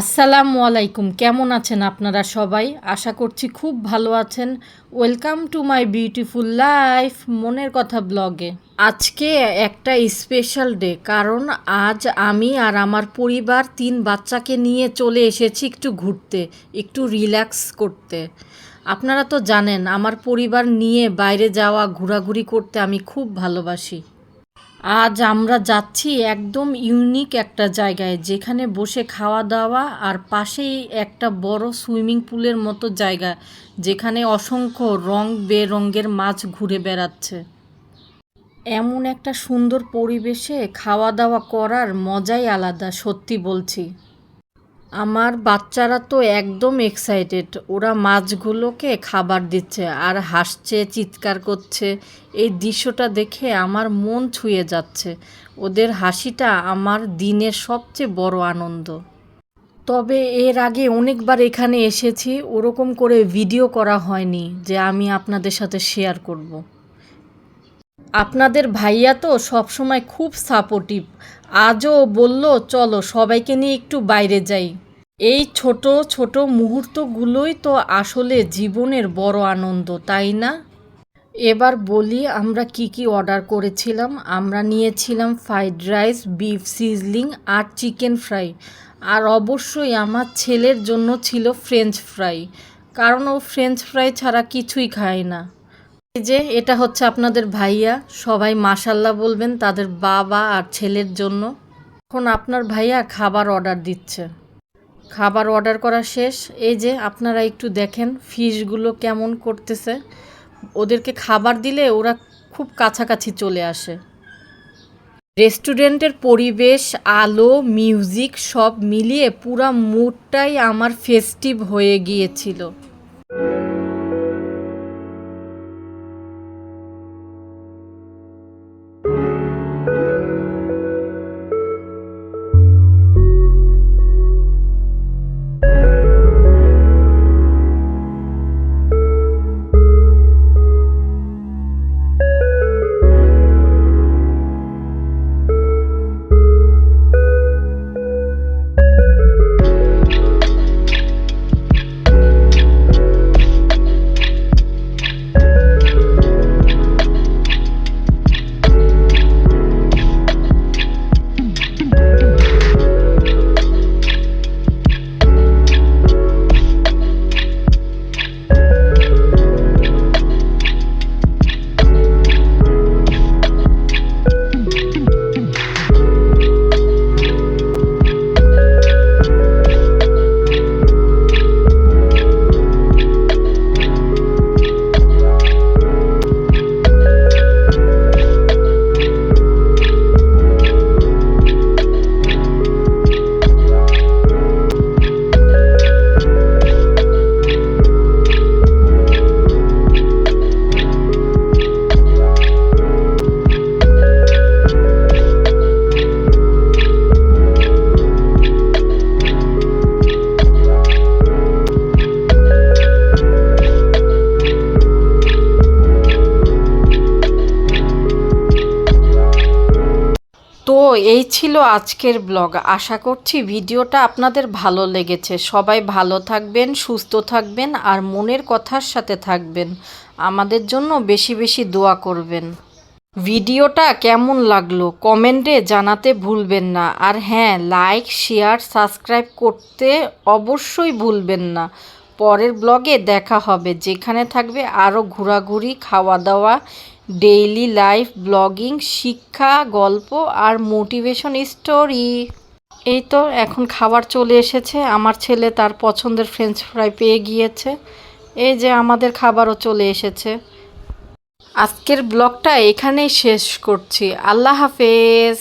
আসসালামু আলাইকুম। কেমন আছেন আপনারা সবাই? আশা করছি খুব ভালো আছেন। Welcome to my beautiful life মনের কথা ব্লগে আজকে একটা স্পেশাল ডে কারণ আজ আমি আর আমার পরিবার তিন বাচ্চাকে নিয়ে চলে এসেছি একটু ঘুরতে, একটু রিল্যাক্স করতে। আপনারা তো জানেন, আমার পরিবার নিয়ে বাইরে যাওয়া, ঘোরাঘুরি করতে আমি খুব ভালোবাসি। আজ আমরা যাচ্ছি একদম ইউনিক একটা জায়গায়, যেখানে বসে খাওয়া দাওয়া আর পাশেই একটা বড় সুইমিং পুলের মতো জায়গা, যেখানে অসংখ্য রং বেরঙের মাছ ঘুরে বেড়াচ্ছে। এমন একটা সুন্দর পরিবেশে খাওয়া দাওয়া করার মজাই আলাদা, সত্যি বলছি। আমার বাচ্চারা তো একদম এক্সাইটেড ওরা মাছগুলোকে খাবার দিচ্ছে আর হাসছে, চিৎকার করছে। এই দৃশ্যটা দেখে আমার মন ছুঁয়ে যাচ্ছে। ওদের হাসিটা আমার দিনের সবচেয়ে বড় আনন্দ। তবে এর আগে অনেকবার এখানে এসেছি, ওরকম করে ভিডিও করা হয়নি যে আমি আপনাদের সাথে শেয়ার করব। আপনাদের ভাইয়া তো সবসময় খুব সাপোর্টিভ আজও বলল, চলো, সবাইকে নিয়ে একটু বাইরে যাই। এই ছোট ছোট মুহূর্তগুলোই তো আসলে জীবনের বড় আনন্দ, তাই না? এবার বলি, আমরা কি কি অর্ডার করেছিলাম? আমরা নিয়েছিলাম ফ্রাইড রাইস বিফ সিজলিং আর চিকেন ফ্রাই আর অবশ্যই আমার ছেলের জন্য ছিল ফ্রেঞ্চ ফ্রাই কারণ ও ফ্রেঞ্চ ফ্রাই ছাড়া কিছুই খায় না। যে এটা হচ্ছে আপনাদের ভাইয়া, সবাই মাসাল্লাহ বলবেন তাদের বাবা আর ছেলের জন্য। এখন আপনার ভাইয়া খাবার অর্ডার দিচ্ছে। খাবার অর্ডার করা শেষ। এই যে আপনারা একটু দেখেন ফিশগুলো কেমন করতেছে। ওদেরকে খাবার দিলে ওরা খুব কাছাকাছি চলে আসে। রেস্টুরেন্টের পরিবেশ, আলো, মিউজিক সব মিলিয়ে পুরা মুডটাই আমার ফেস্টিভ হয়ে গিয়েছিল। তো এই ছিল আজকের ব্লগ। আশা করছি ভিডিওটা আপনাদের ভালো লেগেছে। সবাই ভালো থাকবেন, সুস্থ থাকবেন আর মনের কথার সাথে থাকবেন। আমাদের জন্য বেশি বেশি দোয়া করবেন। ভিডিওটা কেমন লাগল কমেন্টে জানাতে ভুলবেন না। আর হ্যাঁ লাইক, শেয়ার, সাবস্ক্রাইব করতে অবশ্যই ভুলবেন না। পরের ব্লগে দেখা হবে। যেখানে থাকবে আরও ঘোরাঘুরি, খাওয়া দাওয়া ডেইলি লাইফ, ব্লগিং, শিক্ষা, গল্প আর মোটিভেশন স্টোরি। এই তো এখন খাবার চলে এসেছে। আমার ছেলে তার পছন্দের ফ্রেঞ্চ ফ্রাই পেয়ে গিয়েছে। এই যে আমাদের খাবারও চলে এসেছে। আজকের ব্লগটা এখানেই শেষ করছি। আল্লাহ হাফেজ।